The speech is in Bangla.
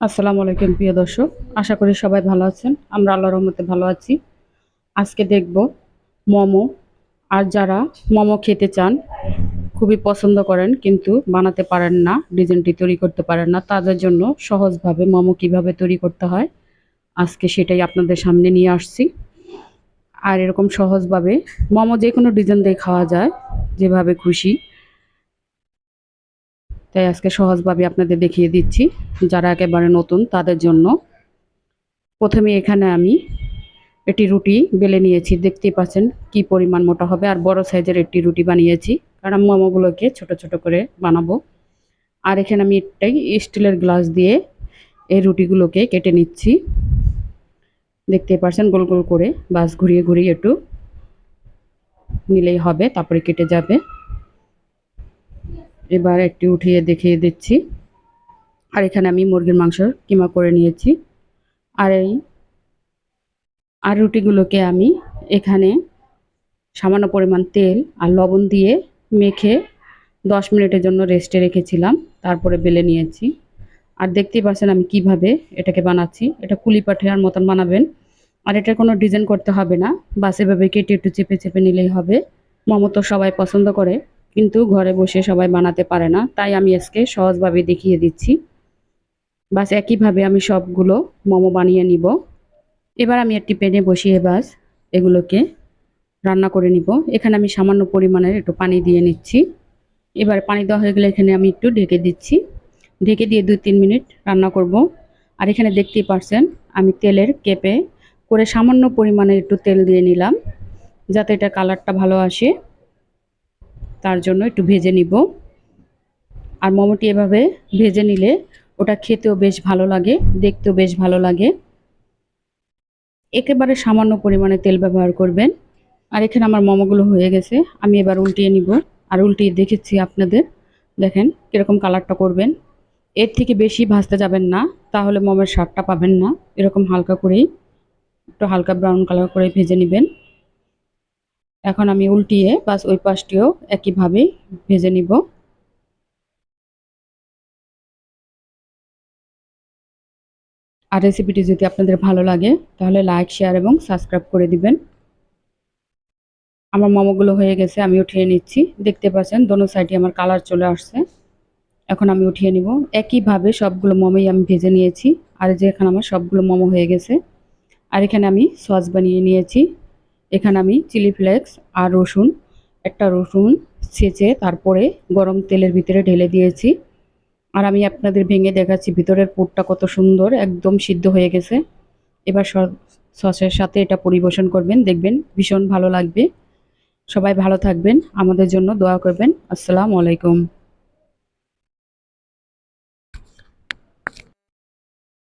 আসসালামু আলাইকুম, প্রিয় দর্শক। আশা করি সবাই ভালো আছেন। আমরা আল্লাহর রহমতে ভালো আছি। আজকে দেখব মোমো। আর যারা মোমো খেতে চান, খুবই পছন্দ করেন, কিন্তু বানাতে পারেন না, ডিজাইনটি তৈরি করতে পারেন না, তাদের জন্য সহজভাবে মোমো কীভাবে তৈরি করতে হয়, আজকে সেটাই আপনাদের সামনে নিয়ে আসছি। আর এরকম সহজভাবে মোমো যে কোনো ডিজাইন দিয়ে খাওয়া যায়, যেভাবে খুশি। তাই আজকে সহজভাবে আপনাদের দেখিয়ে দিচ্ছি। যারা একেবারে নতুন, তাদের জন্য। প্রথমে এখানে আমি একটি রুটি বেলে নিয়েছি। দেখতেই পাচ্ছেন কি পরিমাণ মোটা হবে আর বড় সাইজের একটি রুটি বানিয়েছি। কারণ মোমোগুলোকে ছোট ছোট করে বানাবো। আর এখানে আমি একটাই স্টিলের গ্লাস দিয়ে এই রুটিগুলোকে কেটে নিচ্ছি। দেখতে পাচ্ছেন গোল গোল করে বাস ঘুরিয়ে ঘুরিয়ে একটু নিলেই হবে, তারপরে কেটে যাবে। এবার একটি উঠিয়ে দেখিয়ে দিচ্ছি। আর এখানে আমি মুরগির মাংস কিমা করে নিয়েছি। আর এই, আর রুটিগুলোকে আমি এখানে সামান্য পরিমাণ তেল আর লবণ দিয়ে মেখে দশ মিনিটের জন্য রেস্টে রেখেছিলাম। তারপরে বেলে নিয়েছি। আর দেখতেই পাচ্ছেন আমি কীভাবে এটাকে বানাচ্ছি। এটা কুলি পাঠিয়ার মতন বানাবেন। আর এটা কোনো ডিজাইন করতে হবে না। বাস এভাবে কেটে একটু চেপে চেপে নিলেই হবে। মোমো তো সবাই পছন্দ করে। কিন্তু ঘরে বসে সবাই বানাতে পারে না। তাই আমি আজকে সহজভাবে দেখিয়ে দিচ্ছি। বাস একইভাবে আমি সবগুলো মোমো বানিয়ে নিব। এবার আমি একটি প্যানে বসিয়ে বাস এগুলোকে রান্না করে নিব। এখানে আমি সামান্য পরিমাণের একটু পানি দিয়ে নিচ্ছি। এবার পানি দেওয়া হয়ে গেলে এখানে আমি একটু ঢেকে দিচ্ছি। ঢেকে দিয়ে দুই তিন মিনিট রান্না করব। আর এখানে দেখতেই পারছেন, আমি তেলের কেপে করে সামান্য পরিমাণে একটু তেল দিয়ে নিলাম, যাতে এটা কালারটা ভালো আসে। তার জন্য একটু ভেজে নিব। আর মোমোটি এভাবে ভেজে নিলে ওটা খেতেও বেশ ভালো লাগে, দেখতেও বেশ ভালো লাগে। একেবারে সামান্য পরিমাণে তেল ব্যবহার করবেন। আর এখানে আমার মোমোগুলো হয়ে গেছে, আমি এবার উল্টিয়ে নিব। আর উল্টিয়ে দেখেছি আপনাদের, দেখেন কীরকম কালারটা করবেন। এর থেকে বেশি ভাজতে যাবেন না, তাহলে মোমের স্বাদটা পাবেন না। এরকম হালকা করেই, একটু হালকা ব্রাউন কালার করে ভেজে নেবেন। এখন আমি উল্টিয়ে বাস ওই পাশটিও একইভাবেই ভেজে নিব। আর রেসিপিটি যদি আপনাদের ভালো লাগে, তাহলে লাইক, শেয়ার এবং সাবস্ক্রাইব করে দিবেন। আমার মোমোগুলো হয়ে গেছে, আমি উঠিয়ে নিচ্ছি। দেখতে পাচ্ছেন, দোনো সাইডে আমার কালার চলে আসছে। এখন আমি উঠিয়ে নিব। একইভাবে সবগুলো মোমোই আমি ভেজে নিয়েছি। আর যে এখানে আমার সবগুলো মোমো হয়ে গেছে। আর এখানে আমি সস বানিয়ে নিয়েছি। এখানে আমি চিলি ফ্লেক্স আর রসুন, একটা রসুন ছেঁচে তারপরে গরম তেলের ভিতরে ঢেলে দিয়েছি। আর আমি আপনাদের ভেঙে দেখাচ্ছি, ভিতরের পুরটা কত সুন্দর, একদম সিদ্ধ হয়ে গেছে। এবার সসের সাথে এটা পরিবেশন করবেন, দেখবেন ভীষণ ভালো লাগবে। সবাই ভালো থাকবেন, আমাদের জন্য দোয়া করবেন। আসসালামু আলাইকুম।